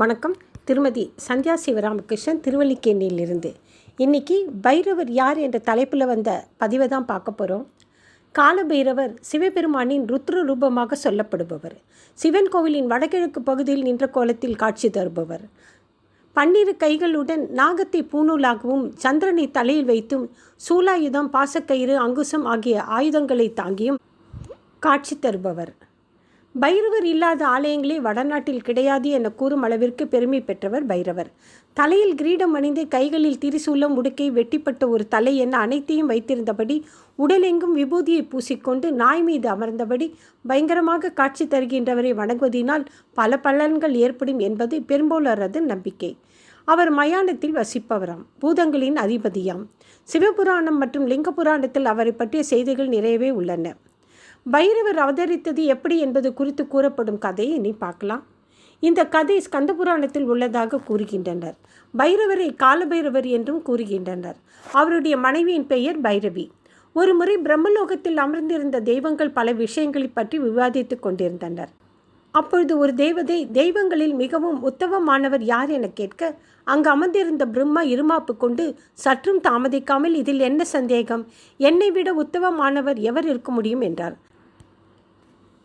வணக்கம். திருமதி சந்தியா சிவராமகிருஷ்ணன் திருவல்லிக்கேணியிலிருந்து. இன்னைக்கு பைரவர் யார் என்ற தலைப்பில் வந்த பதிவை தான் பார்க்க போகிறோம் காலபைரவர் சிவபெருமானின் ருத்ர ரூபமாக சொல்லப்படுபவர். சிவன் கோவிலின் வடகிழக்கு பகுதியில் நின்ற கோலத்தில் காட்சி தருபவர். பன்னிரு கைகளுடன் நாகத்தை பூணூலாகவும் சந்திரனை தலையில் வைத்தும் சூலாயுதம் பாசக்கயிறு அங்குசம் ஆகிய ஆயுதங்களை தாங்கியும் காட்சி தருபவர். பைரவர் இல்லாத ஆலயங்களே வடநாட்டில் கிடையாது என கூறும் அளவிற்கு பெருமை பெற்றவர் பைரவர். தலையில் கிரீடம் அணிந்து கைகளில் திரிசூலம் உடுக்கை வெட்டிப்பட்ட ஒரு தலை என அனைத்தையும் வைத்திருந்தபடி உடலெங்கும் விபூதியை பூசிக்கொண்டு நாய் மீது அமர்ந்தபடி பயங்கரமாக காட்சி தருகின்றவரை வணங்குவதினால் பல பலன்கள் ஏற்படும் என்பது பெரும்போலரது நம்பிக்கை. அவர் மயானத்தில் வசிப்பவராம் பூதங்களின் அதிபதியாம். சிவபுராணம் மற்றும் லிங்க புராணத்தில் அவரை பற்றிய செய்திகள் நிறையவே உள்ளன. பைரவர் அவதரித்தது எப்படி என்பது குறித்து கூறப்படும் கதையை இனி பார்க்கலாம். இந்த கதை ஸ்கந்தபுராணத்தில் உள்ளதாக கூறுகின்றனர். பைரவரை காலபைரவர் என்றும் கூறுகின்றனர். அவருடைய மனைவியின் பெயர் பைரவி. ஒரு முறை பிரம்மலோகத்தில் அமர்ந்திருந்த தெய்வங்கள் பல விஷயங்களை பற்றி விவாதித்துக் கொண்டிருந்தனர். அப்பொழுது ஒரு தேவதை தெய்வங்களில் மிகவும் உத்தமமானவர் யார் என கேட்க அங்கு அமர்ந்திருந்த பிரம்மா இருமாப்பு கொண்டு சற்றும் தாமதிக்காமல் இதில் என்ன சந்தேகம்? என்னை விட உத்தமமானவர் எவர் இருக்க முடியும்? என்றார்.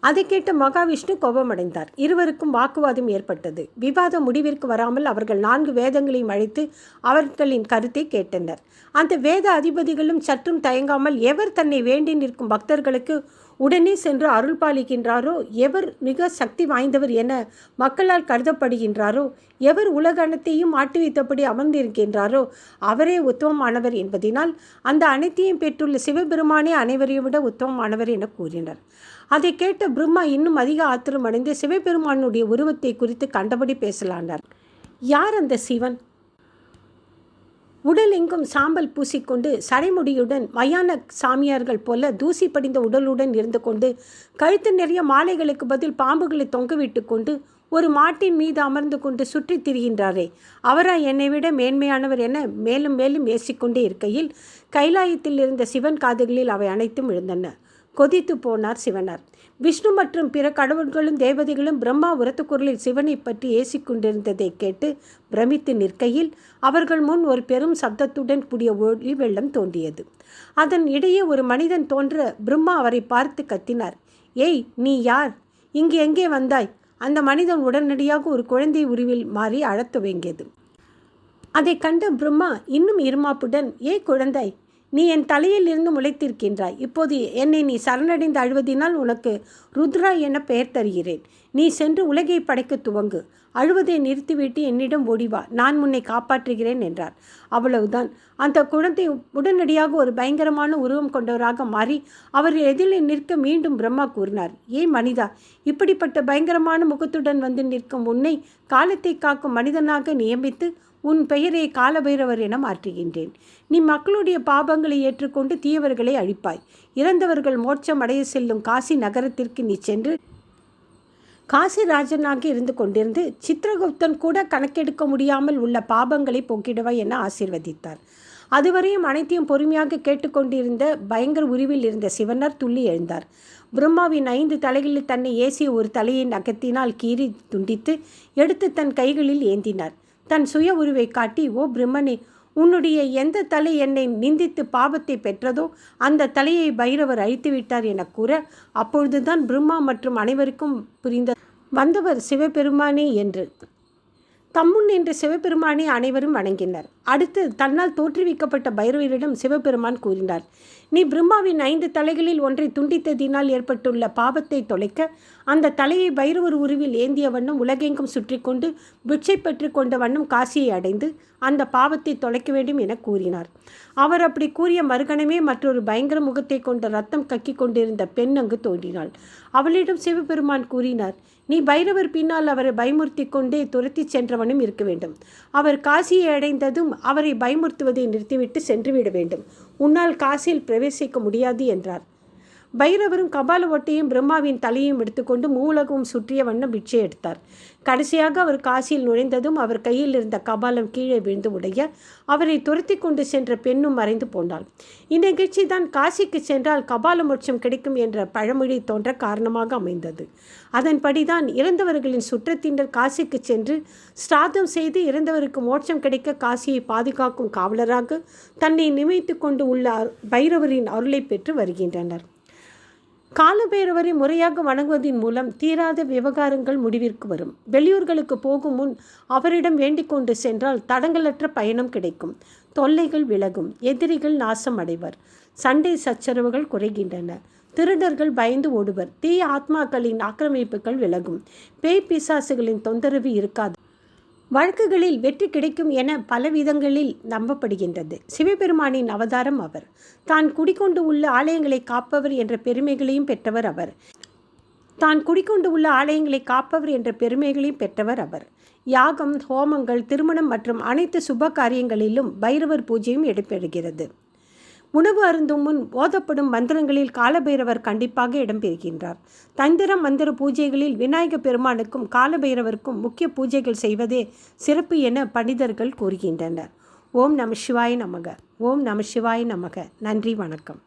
அதை கேட்டு மகாவிஷ்ணு கோபமடைந்தார். இருவருக்கும் வாக்குவாதம் ஏற்பட்டது. விவாதம் முடிவிற்கு வராமல் அவர்கள் நான்கு வேதங்களையும் அழைத்து அவர்களின் கருத்தை கேட்டனர். அந்த வேத அதிபதிகளும் சற்றும் தயங்காமல் எவர் தன்னை வேண்டி நிற்கும் பக்தர்களுக்கு உடனே சென்று அருள் பாலிக்கின்றாரோ? எவர் மிக சக்தி வாய்ந்தவர் என மக்களால் கருதப்படுகின்றாரோ? எவர் உலகணத்தையும் மாட்டி வைத்தபடி அமர்ந்திருக்கின்றாரோ? அவரே உத்தமமானவர் என்பதினால் அந்த அனைத்தையும் பெற்றுள்ள சிவபெருமானே அனைவரையும் விட உத்தமமானவர் என கூறினர். அதை கேட்ட பிரம்மா இன்னும் அதிக ஆத்திரம் அடைந்து சிவபெருமானுடைய உருவத்தை குறித்து கண்டபடி பேசலானார். யார் அந்த சிவன்? உடல் எங்கும் சாம்பல் பூசிக்கொண்டு சடைமுடியுடன் மயான சாமியார்கள் போல தூசி படிந்த உடலுடன் இருந்து கொண்டு கழுத்து நிறைய மாலைகளுக்கு பதில் பாம்புகளை தொங்கவிட்டு கொண்டு ஒரு மாட்டின் மீது அமர்ந்து கொண்டு சுற்றித் திரிகின்றாரே. அவரா என்னை விட மேன்மையானவர் என மேலும் மேலும் ஏசிக்கொண்டே இருக்கையில் கைலாயத்தில் இருந்த சிவன் காதுகளில் அவை அனைத்தும் விழுந்தன. கொதித்து போனார் சிவனார். விஷ்ணு மற்றும் பிற கடவுள்களும் தேவதைகளும் பிரம்மா உரத்த குரலில் சிவனை பற்றி ஏசிக்கொண்டிருந்ததை கேட்டு பிரமித்து நிற்கையில் அவர்கள் முன் ஒரு பெரும் சப்தத்துடன் கூடிய ஒளி வெள்ளம் தோன்றியது. அதன் இடையே ஒரு மனிதன் தோன்ற பிரம்மா அவரை பார்த்து கத்தினார். ஏய் நீ யார்? இங்கு எங்கே வந்தாய்? அந்த மனிதன் உடனடியாக ஒரு குழந்தை உருவில் மாறி அழத் துவங்கியது. அதை கண்ட பிரம்மா இன்னும் இருமாப்புடன் ஏ குழந்தாய் நீ என் தலையில் இருந்து முளைத்திருக்கின்றாய். இப்போது என்னை நீ சரணடைந்து அழுவதினால் உனக்கு ருத்ரா என பெயர் தருகிறேன். நீ சென்று உலகை படைக்க துவங்கு. அழுவதை நிறுத்திவிட்டு என்னிடம் ஓடிவா நான் உன்னை காப்பாற்றுகிறேன் என்றார். அவ்வளவுதான். அந்த குழந்தை உடனடியாக ஒரு பயங்கரமான உருவம் கொண்டவராக மாறி அவர் எதிரில் நிற்க மீண்டும் பிரம்மா கூறினார். ஏன் மனிதா இப்படிப்பட்ட பயங்கரமான முகத்துடன் வந்து நிற்கும் உன்னை காலத்தை காக்கும் மனிதனாக நியமித்து உன் பெயரை காலபைரவர் என மாற்றுகின்றேன். நீ மக்களுடைய பாபங்களை ஏற்றுக்கொண்டு தீயவர்களை அழிப்பாய். இறந்தவர்கள் மோட்சம் அடைய செல்லும் காசி நகரத்திற்கு நீ சென்று காசி ராஜனாக இருந்து கொண்டிருந்து சித்திரகுப்தன் கூட கணக்கெடுக்க முடியாமல் உள்ள பாபங்களை போக்கிடுவாய் என ஆசீர்வதித்தார். அதுவரையும் அனைத்தையும் பொறுமையாக கேட்டுக்கொண்டிருந்த பயங்கர உருவில் இருந்த சிவனர் துள்ளி எழுந்தார். பிரம்மாவின் ஐந்து தலைகளில் தன்னை ஏசிய ஒரு தலையை நகத்தினால் கீறி துண்டித்து எடுத்து தன் கைகளில் ஏந்தினார். தன் சுய உருவை காட்டி ஓ பிரம்மனே உன்னுடைய எந்த தலை என்னை நிந்தித்து பாவத்தை பெற்றதோ அந்த தலையை பைரவர் அழித்து விட்டார் என கூற அப்பொழுதுதான் பிரம்மா மற்றும் அனைவருக்கும் புரிந்த வந்தவர் சிவபெருமானே என்று. தம்முன் என்று சிவபெருமானை அனைவரும் வணங்கினர். அடுத்து தன்னால் தோற்றுவிக்கப்பட்ட பைரவரிடம் சிவபெருமான் கூறினார். நீ பிரம்மாவின் ஐந்து தலைகளில் ஒன்றை துண்டித்ததினால் ஏற்பட்டுள்ள பாவத்தை தொலைக்க அந்த தலையை பைரவர் உருவில் ஏந்திய வண்ணம் உலகெங்கும் சுற்றி கொண்டு பிட்சை பெற்று கொண்ட வண்ணம் காசியை அடைந்து அந்த பாவத்தை தொலைக்க வேண்டும் என கூறினார். அவர் அப்படி கூறிய மறுகணமே மற்றொரு பயங்கர முகத்தை கொண்ட ரத்தம் கக்கி கொண்டிருந்த பெண் அங்கு தோன்றினாள். அவளிடம் சிவபெருமான் கூறினார் நீ பைரவர் பின்னால் அவரை பயமுறுத்தி கொண்டே துரத்தி சென்றவனும் இருக்க வேண்டும். அவர் காசியை அடைந்ததும் அவரை பயமுறுத்துவதை நிறுத்திவிட்டு சென்றுவிட வேண்டும். உன்னால் காசியில் பிரவேசிக்க முடியாது என்றார். பைரவரும் கபால ஒட்டையும் பிரம்மாவின் தலையும் எடுத்துக்கொண்டு மூலகம் சுற்றிய வண்ணம் பிட்சை எடுத்தார். கடைசியாக அவர் காசியில் நுழைந்ததும் அவர் கையில் இருந்த கபாலம் கீழே விழுந்து உடைய அவரை துரத்தி கொண்டு சென்ற பெண்ணும் மறைந்து போனாள். இந்நிகழ்ச்சி தான் காசிக்கு சென்றால் கபால மோட்சம் கிடைக்கும் என்ற பழமொழி தோன்ற காரணமாக அமைந்தது. அதன்படிதான் இறந்தவர்களின் சுற்றத்தினர் காசிக்கு சென்று ஸ்ராதம் செய்து இறந்தவருக்கு மோட்சம் கிடைக்க காசியை பாதுகாக்கும் காவலராக தன்னை நிமித்து கொண்டு உள்ள பைரவரின் அருளை பெற்று வருகின்றனர். காலபைரவரை முறையாக வணங்குவதன் மூலம் தீராத விவகாரங்கள் முடிவிற்கு வரும். வெளியூர்களுக்கு போகும் முன் அவரிடம் வேண்டிக் கொண்டு சென்றால் தடங்களற்ற பயணம் கிடைக்கும். தொல்லைகள் விலகும். எதிரிகள் நாசம் அடைவர். சண்டை சச்சரவுகள் குறைகின்றன. திருடர்கள் பயந்து ஓடுவர். தீய ஆத்மாக்களின் ஆக்கிரமிப்புகள் விலகும். பேய் பிசாசுகளின் தொந்தரவு இருக்காது. வழக்குகளில் வெற்றி கிடைக்கும் என பல விதங்களில் நம்பப்படுகின்றது. சிவபெருமானின் அவதாரம் அவர். தான் குடிக்கொண்டு உள்ள ஆலயங்களை காப்பவர் என்ற பெருமைகளையும் பெற்றவர் அவர். தான் குடிக்கொண்டு உள்ள ஆலயங்களை காப்பவர் என்ற பெருமைகளையும் பெற்றவர் அவர். யாகம் ஹோமங்கள் திருமணம் மற்றும் அனைத்து சுப காரியங்களிலும் பைரவர் பூஜையும் இடம்பெறுகிறது. உணவு அருந்தும் முன் ஓதப்படும் மந்திரங்களில் காலபைரவர் கண்டிப்பாக இடம்பெறுகின்றார் தந்திரம் மந்திர பூஜைகளில் விநாயக பெருமானுக்கும் காலபைரவருக்கும் முக்கிய பூஜைகள் செய்வதே சிறப்பு என பண்டிதர்கள் கூறுகின்றனர். ஓம் நம சிவாய் நமக. ஓம் நம சிவாய் நமக. நன்றி வணக்கம்.